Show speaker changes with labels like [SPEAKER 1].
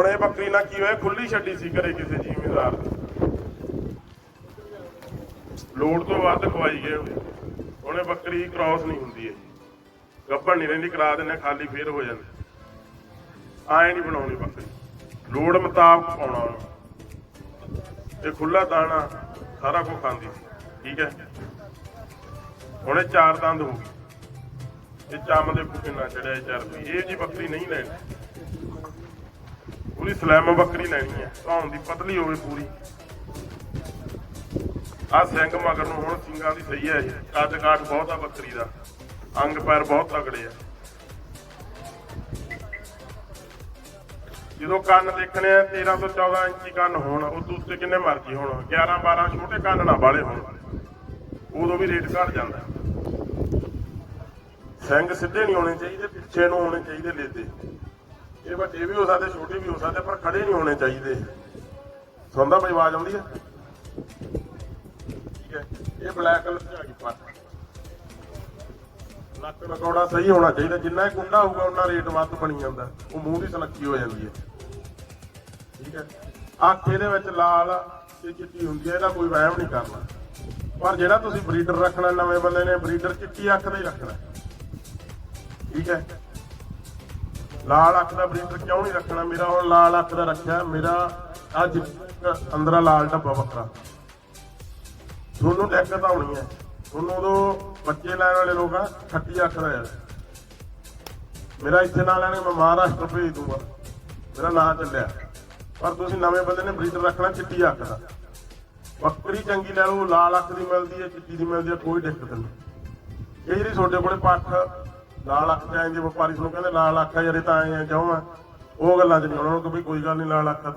[SPEAKER 1] ਹੁਣ ਇਹ ਬੱਕਰੀ ਨਾਲ ਕੀ ਹੋਇਆ? ਖੁੱਲੀ ਛੱਡੀ ਸੀ ਘਰੇ ਕਿਸੇ ਜ਼ਿਮੀਂਦਾਰ ਦੀ ਲੋੜ ਤੋਂ ਵੱਧ ਖਵਾਈ ਗਏ ਹੁਣ ਇਹ ਬੱਕਰੀ ਕ੍ਰਾਸ ਨਹੀਂ ਹੁੰਦੀ ਹੈ ਗੱਭਣ ਨਹੀਂ ਰਹਿੰਦੀ, ਕਰਾ ਦਿੰਦੇ ਖਾਲੀ ਫੇਰ ਹੋ ਜਾਂਦੀ। ਆਏ ਨਹੀਂ ਬਣਾਉਣੀ ਬੱਕਰੀ। ਲੋੜ ਮੁਤਾਬਕ ਪਾਉਣਾ ਉਹਨੂੰ। ਇਹ ਖੁੱਲਾ ਦਾਣਾ ਸਾਰਾ ਕੁਝ ਖਾਂਦੀ ਠੀਕ ਹੈ? ਹੁਣ ਇਹ ਚਾਰ ਦੰਦ ਹੋ ਗਈ ਇਹ ਚਾਮ ਦੇ ਉੱਪਰ ਕਿੰਨਾ ਚੜਿਆ ਇਹ ਚਰਬੀ। ਇਹ ਜੀ ਬੱਕਰੀ ਨਹੀਂ ਲੈਣੀ। ਪੂਰੀ ਸਲੈਮ ਬੱਕਰੀ ਲੈਣੀ ਹੈ ਧੌਣ ਦੀ ਪਤਲੀ ਹੋਵੇ ਪੂਰੀ। ਆ ਸਿੰਘ ਮਗਰ ਨੂੰ ਹੁਣ ਸਿੰਘਾਂ ਦੀ ਸਹੀ ਹੈ ਕੱਦ ਕਾਠ ਬਹੁਤ ਆ ਬੱਕਰੀ ਦਾ। ਅੰਗ ਪੈਰ ਬਹੁਤ ਤਗੜੇ ਆ। ਜਦੋਂ ਕੰਨ ਦੇਖਣੇ ਆ 13 ਤੋਂ 14 ਇੰਚੀ ਕੰਨ ਹੋਣ ਉਹ ਤੋਂ ਉੱਤੇ ਕਿੰਨੇ ਮਰਜ਼ੀ ਹੋਣ 11 12 ਛੋਟੇ ਕੰਨ ਨਾ ਬਾਲੇ ਹੋਣ। ਉਦੋਂ ਵੀ ਰੇਟ ਘਟ ਜਾਂਦਾ। ਸਿੰਘ ਸਿੱਧੇ ਨਹੀਂ ਹੋਣੇ ਚਾਹੀਦੇ, ਪਿੱਛੇ ਨੂੰ ਹੋਣੇ ਚਾਹੀਦੇ ਲੇਦੇ। ਇਹ ਵੱਡੇ ਵੀ ਹੋ ਸਕਦੇ, ਛੋਟੇ ਵੀ ਹੋ ਸਕਦੇ, ਪਰ ਖੜੇ ਨਹੀਂ ਹੋਣੇ ਚਾਹੀਦੇ। ਸੁਣਦਾ ਬਈ ਆਵਾਜ਼ ਆਉਂਦੀ ਹੈ ਠੀਕ ਹੈ। ਇਹ ਬਲੈਕ ਕਲਰ ਦੀ ਆ ਗਈ ਪੱਟ। ਨੱਕ ਨਕੌੜਾ ਸਹੀ ਹੋਣਾ ਚਾਹੀਦਾ। ਜਿੰਨਾ ਇਹ ਕੁੰਡਾ ਹੋਊਗਾ ਉਹਨਾਂ ਰੇਟ ਵੱਧ ਬਣੀ ਜਾਂਦਾ। ਉਹ ਮੂੰਹ ਦੀ ਸਨੱਖੀ ਹੋ ਜਾਂਦੀ ਹੈ। ਠੀਕ ਹੈ। ਅੱਖ ਇਹਦੇ ਵਿੱਚ ਲਾਲ ਤੇ ਚਿੱਟੀ ਹੁੰਦੀ ਹੈ, ਇਹਦਾ ਕੋਈ ਵਹਿਮ ਨਹੀਂ ਕਰਨਾ। ਪਰ ਜਿਹੜਾ ਤੁਸੀਂ ਬਰੀਡਰ ਰੱਖਣਾ, ਨਵੇਂ ਬੰਦੇ ਨੇ ਬਰੀਡਰ ਚਿੱਟੀ ਅੱਖ ਦਾ ਹੀ ਰੱਖਣਾ। ਠੀਕ ਹੈ। ਲਾਲ ਅੱਖ ਦਾ ਬਰੀਡਰ ਕਿਉਂ ਨਹੀਂ ਰੱਖਣਾ? ਮੇਰਾ ਹੁਣ ਲਾਲ ਅੱਖ ਦਾ ਰੱਖਿਆ। ਮੇਰਾ ਅੱਜ ਅੰਦਰਾ ਲਾਲ ਡੱਬਾ ਬੱਕਰਾ ਤੁਹਾਨੂੰ ਦਿੱਕਤ ਆਉਣੀ ਹੈ। ਤੁਹਾਨੂੰ ਉਦੋਂ ਬੱਚੇ ਲੈਣ ਵਾਲੇ ਲੋਕ ਆ, ਖੱਟੀ ਅੱਖ ਦਾ ਯਾਰ। ਮੇਰਾ ਇੱਥੇ ਨਾਲ ਲੈਣੇ ਮੈਂ ਮਹਾਰਾਸ਼ਟਰ ਭੇਜ ਦੂੰਗਾ। ਮੇਰਾ ਨਾਂ ਚੱਲਿਆ। ਪਰ ਤੁਸੀਂ ਨਵੇਂ ਬੰਦੇ ਨੇ ਬਰੀਡਰ ਰੱਖਣਾ ਚਿੱਟੀ ਅੱਖ ਦਾ। ਬੱਕਰੀ ਚੰਗੀ ਲੈ ਲਓ, ਲਾਲ ਅੱਖ ਦੀ ਮਿਲਦੀ ਹੈ, ਚਿੱਟੀ ਦੀ ਮਿਲਦੀ ਹੈ, ਕੋਈ ਦਿੱਕਤ ਨਹੀਂ। ਇਹ ਜਿਹੜੀ ਤੁਹਾਡੇ ਕੋਲੇ ਪੱਠ ਲਾਲ ਅੱਖ ਜਾਂ ਜੇ ਵਪਾਰੀ ਨੂੰ ਕਹਿੰਦੇ ਲਾਲ ਅੱਖ ਆ ਯਾਰ ਤਾਂ ਆਏ ਆ ਕਿਉਂ ਆ? ਉਹ ਗੱਲਾਂ ਚ ਨਹੀਂ ਉਹਨਾਂ ਨੂੰ ਕਿ ਵੀ ਕੋਈ ਗੱਲ ਨਹੀਂ ਲਾਲ ਅੱਖ ਆ ਤਾਂ।